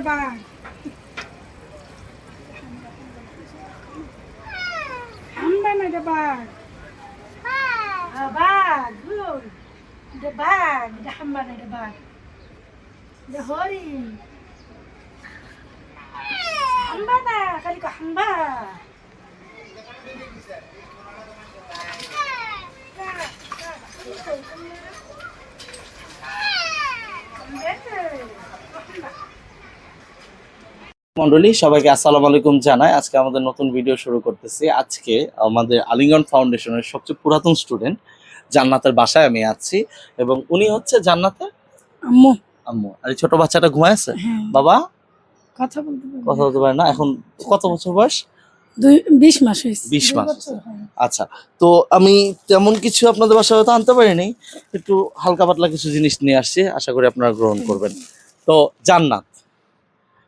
বাঘ হাম্বা না এটা বাঘ good. এটা বাঘ এটা হাম্বা না এটা বাঘ এটা হরিণ হাম্বা না খালি হাম্বা মন্ডলী সবাইকে আসসালামু আলাইকুম জানাই। আজকে আমাদের নতুন ভিডিও শুরু করতেছি। আজকে আমাদের আলিঙ্গন ফাউন্ডেশনের সবচেয়ে পুরাতন স্টুডেন্ট জান্নাতের বাসায় আমি আছি এবং উনি হচ্ছে জান্নাতের আম্মু। আম্মু। আর এই ছোট বাচ্চাটা ঘুমায় আছে? হ্যাঁ। বাবা? কথা বলতে কথা বলতে পারে না? এখন কত বছর বয়স? দুই বিশ মাস 20 মাস। হ্যাঁ। আচ্ছা তো আমি তেমন কিছু আপনাদের বাসায় হয়তো আনতে পারিনি। একটু হালকা পাতলা কিছু জিনিস নিয়ে আসছি। আশা করি আপনারা গ্রহণ করবেন। তো জান্নাত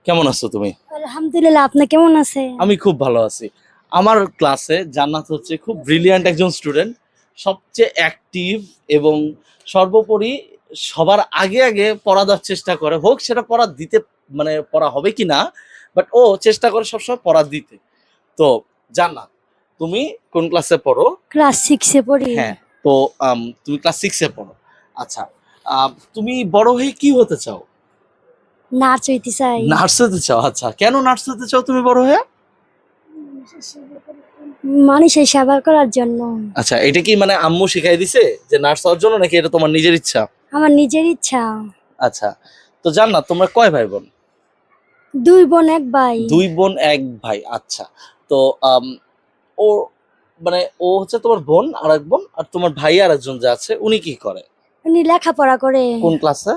কেমন আছো তুমি? আলহামদুলিল্লাহ আপনি কেমন আছে আমি খুব ভালো আছি। আমার ক্লাসে জান্নাত হচ্ছে খুব ব্রিলিয়ান্ট একজন স্টুডেন্ট সবচেয়ে অ্যাক্টিভ এবং সর্বোপরি সবার আগে আগে পড়া দেওয়ার চেষ্টা করে। হোক সেটা পড়া দিতে মানে পড়া হবে কি না বাট ও চেষ্টা করে সবসময় পড়া দিতে। তো জান্নাত তুমি কোন ক্লাসে পড়ো? ক্লাস সিক্সে পড়ি। হ্যাঁ তো তুমি ক্লাস সিক্সে পড়ো। আচ্ছা তুমি বড় হয়ে কি হতে চাও? নাচ হইতে চাই। নার্স হতে চাও? আচ্ছা। কেন নার্স হতে চাও তুমি বড় হয়ে? মানুষের সেবা করার জন্য। আচ্ছা এটা কি মানে আম্মু শিখাই দিছে যে নার্স হওয়ার জন্য নাকি এটা তোমার নিজের ইচ্ছা? আমার নিজের ইচ্ছা। আচ্ছা তো জান না তোমরা কয় ভাই বোন দুই বোন এক ভাই। দুই বোন এক ভাই আচ্ছা। তো ও মানে ও হচ্ছে তোমার বোন আর এক বোন আর তোমার ভাই আর একজন যে আছে উনি কি করে? উনি লেখাপড়া করে। কোন ক্লাসে?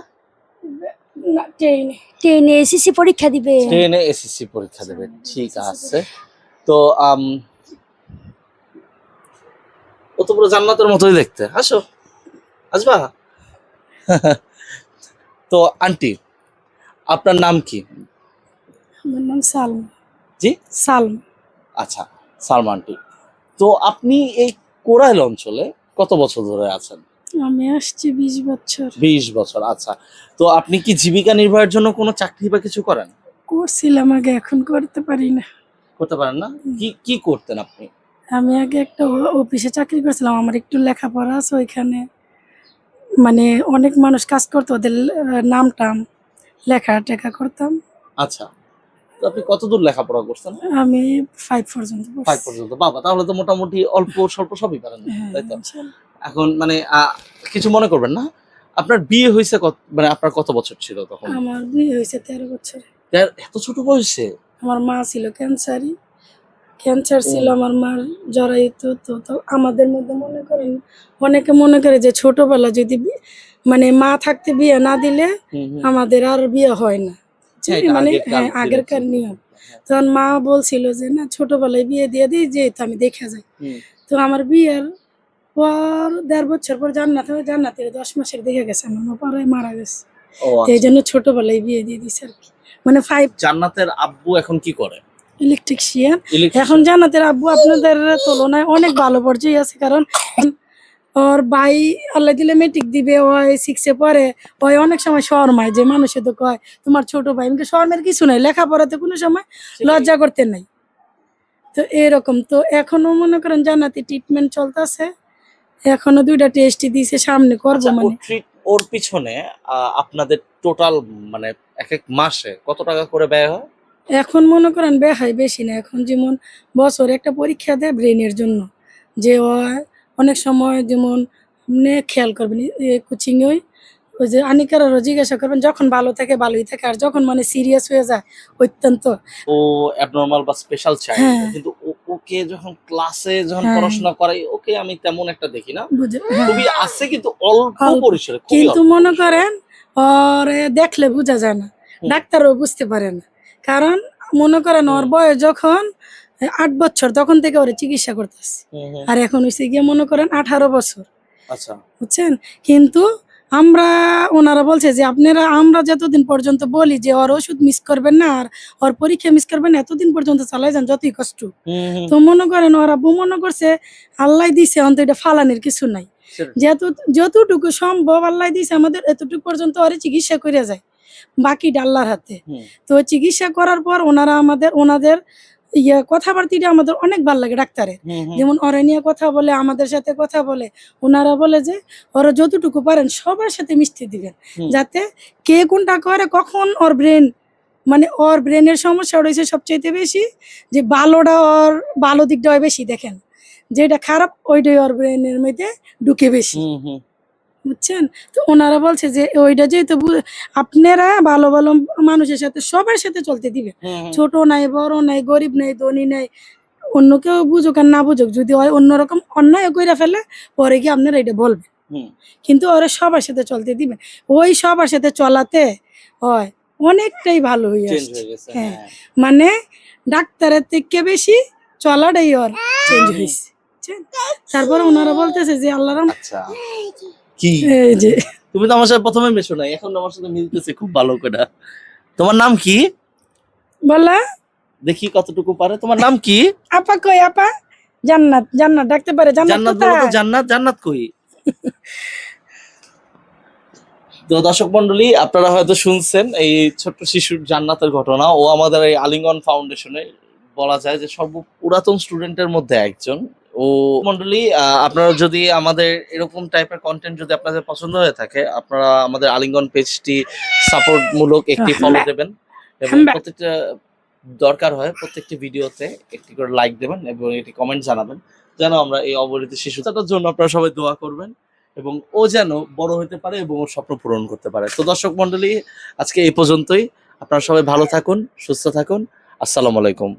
না, ট্রেনে। টেনে এসএসসি পরীক্ষা দিবে। টেনে এসএসসি পরীক্ষা দেবে ঠিক আছে। তো আম, ও তো পুরো জান্নাতের মতোই দেখতে। আসো আসবা? তো আন্টি আপনার নাম কি? আমার নাম সালমা। জি? সালমা। আচ্ছা সালমান আন্টি। তো আপনি এই কোরাইল অঞ্চলে কত বছর ধরে আছেন? আমি আসছি বিশ বছর। বিশ বছর আচ্ছা। তো আপনি কি জীবিকা নির্বাহের জন্য কোনো চাকরি বা কিছু করেন? করছিলাম আগে এখন করতে পারি না। করতে পারেন না? কি কি করতেন আপনি? আমি আগে একটা অফিসে চাকরি করছিলাম আমার একটু লেখাপড়া আছে ওইখানে। মানে অনেক মানুষ কাজ করতো ওদের নাম টাম লেখা টেখা করতাম। আচ্ছা। তো আপনি কতদূর লেখাপড়া করছেন? আমি ফাইভ পর্যন্ত ফাইভ পর্যন্ত। বাবা তাহলে তো মোটামুটি অল্প স্বল্প সবই পারেন। হ্যাঁ, তাই তো। এখন মানে কিছু মনে করবেন না? আপনার বিয়ে হয়েছে কত মানে আপনার কত বছর ছিল তখন? আমার বিয়ে হয়েছে তেরো বছর। এত ছোট বয়সে? আমার মা ছিল ক্যান্সারই। ক্যান্সার ছিল আমার মার জরায়িত তো তো আমাদের মধ্যে মনে করেন অনেকে মনে করে যে ছোটবেলা যদি মানে মা থাকতে বিয়ে না দিলে। আমাদের আর বিয়ে হয় না। হ্যাঁ, মানে আগেরকার হ্যাঁ আগেরকার নিয়ম। তখন মা বলছিল যে না ছোটবেলায় বিয়ে দিয়ে দিই যে আমি দেখে যাই। তো আমার বিয়ের পর দেড় বছর পর জান্নাত জান্নাতের দশ মাসের দেখে গেছে আমার পরে মারা গেছে। এই আচ্ছা। জন্য ছোটবেলায় বিয়ে দিয়ে দিছে আর কি। মানে ফাইভ জান্নাতের আব্বু এখন কি করে? ইলেকট্রিশিয়ান এখন জান্নাতের আব্বু আপনাদের তুলনায় অনেক ভালো পর্যায়ে আছে কারণ ওর ভাই আল্লাহ দিলে মেট্রিক দিবে ওই সিক্সে পরে ওই অনেক সময় শর্মায় যে মানুষে তো কয় তোমার ছোট ভাই। এমনি শর্মের কিছু নাই লেখাপড়াতে কোনো সময় লজ্জা করতে নাই। তো এরকম তো এখনও মনে করেন জান্নাতি ট্রিটমেন্ট চলতেছে। এখনও দুইটা টেস্ট দিয়েছে সামনে করব আচ্ছা, মানে। ওর পিছনে আপনাদের টোটাল মানে এক এক মাসে কত টাকা করে ব্যয় হয়? এখন মনে করেন বেহাই বেশি না এখন যেমন বছর একটা পরীক্ষা দেয় ব্রেনের জন্য। যে অনেক সময় যেমন আপনি খেয়াল করবেন কোচিং ওই যে আনিকারও জিজ্ঞাসা করবেন যখন ভালো থাকে ভালোই থাকে। আর যখন মানে সিরিয়াস হয়ে যায় অত্যন্ত। ও অ্যাবনর্মাল বা স্পেশাল চাইল্ড হ্যাঁ। কিন্তু ওকে যখন ক্লাসে যখন হ্যাঁ। পড়াশোনা করাই ওকে আমি তেমন একটা দেখি না বুঝে হ্যাঁ। খুবই আছে কিন্তু অল্প। পরিসরে কিন্তু মনে করেন ওর দেখলে বোঝা যায় না। ডাক্তারও বুঝতে পারে না কারণ মনে করেন ওর বয়স যখন আট বছর তখন থেকে ওর চিকিৎসা করতেছে। আর এখন হয়েছে গিয়ে মনে করেন আঠারো বছর আচ্ছা বুঝছেন কিন্তু আমরা ওনারা বলছে যে আপনারা আমরা যতদিন পর্যন্ত বলি যে ওর ওষুধ মিস করবেন না আর ওর পরীক্ষা মিস করবেন এতদিন পর্যন্ত চালাই যান যতই কষ্ট। তো মনে করেন ওরা মনে করছে আল্লাহ দিছে অন্ত এটা ফালানির কিছু নাই। যেহেতু যতটুকু সম্ভব আল্লাহ দিছে আমাদের এতটুকু পর্যন্ত ওরে চিকিৎসা করে যায়। বাকি ডাল্লার হাতে। তো চিকিৎসা করার পর ওনারা আমাদের ওনাদের ইয়ে কথাবার্তিটা আমাদের অনেক ভালো লাগে ডাক্তারের। যেমন ওরা নিয়ে কথা বলে আমাদের সাথে কথা বলে ওনারা বলে যে ওরা যতটুকু পারেন সবার সাথে মিষ্টি দিবেন। যাতে কে কোনটা করে কখন ওর ব্রেন মানে ওর ব্রেনের সমস্যা রয়েছে সবচাইতে বেশি যে ভালোটা ওর ভালো দিকটা বেশি দেখেন। যেটা খারাপ ওইটাই ওর ব্রেনের মধ্যে ঢুকে বেশি। বুঝছেন তো ওনারা বলছে যে ওইটা যেহেতু আপনারা ভালো ভালো মানুষের সাথে সবার সাথে চলতে দিবে। ছোট নাই বড় নাই গরিব নাই ধনী নাই অন্য কেউ বুঝুক আর না বুঝুক যদি হয় অন্যরকম অন্যায় কইরা ফেলে পরে কি আপনারা এটা বলবেন হুম। কিন্তু ওরা সবার সাথে চলতে দিবেন ওই সবার সাথে চলাতে হয় অনেকটাই ভালো হয়ে আসছে হ্যাঁ। হ্যাঁ। মানে ডাক্তারের থেকে বেশি চলাটাই ওর চেঞ্জ হয়েছে? তারপর ওনারা বলতেছে যে আল্লাহ আচ্ছা কি? এই যে। তুমি তো আমার সাথে প্রথমে মেশো নাই এখন আমার সাথে মিলতেছে খুব ভালো করে। তোমার নাম কি? বলা। দেখি কতটুকু পারে। তোমার নাম কি? আপা কই আপা? জান্নাত জান্নাত ডাকতে পারে। জান্নাত জান্নাত বলো তো জান্নাত জান্নাত কই? তো দর্শক মন্ডলী আপনারা হয়তো শুনছেন এই ছোট্ট শিশুর জান্নাতের ঘটনা। ও আমাদের এই আলিঙ্গন ফাউন্ডেশনে বলা যায় যে সর্ব পুরাতন স্টুডেন্টের মধ্যে একজন। ও মন্ডলী আপনারা যদি আমাদের এরকম টাইপের কন্টেন্ট যদি আপনাদের পছন্দ হয়ে থাকে আপনারা আমাদের আলিঙ্গন পেজটি সাপোর্ট মূলক একটি ফলো দেবেন এবং প্রত্যেকটা দরকার হয় প্রত্যেকটি ভিডিওতে একটি করে লাইক দেবেন এবং একটি কমেন্ট জানাবেন যেন আমরা এই অবহেলিত শিশুটার জন্য আপনারা সবাই দোয়া করবেন এবং ও যেন বড় হতে পারে এবং ওর স্বপ্ন পূরণ করতে পারে। তো দর্শক মন্ডলী আজকে এই পর্যন্তই। আপনারা সবাই ভালো থাকুন সুস্থ থাকুন। আসসালামু আলাইকুম।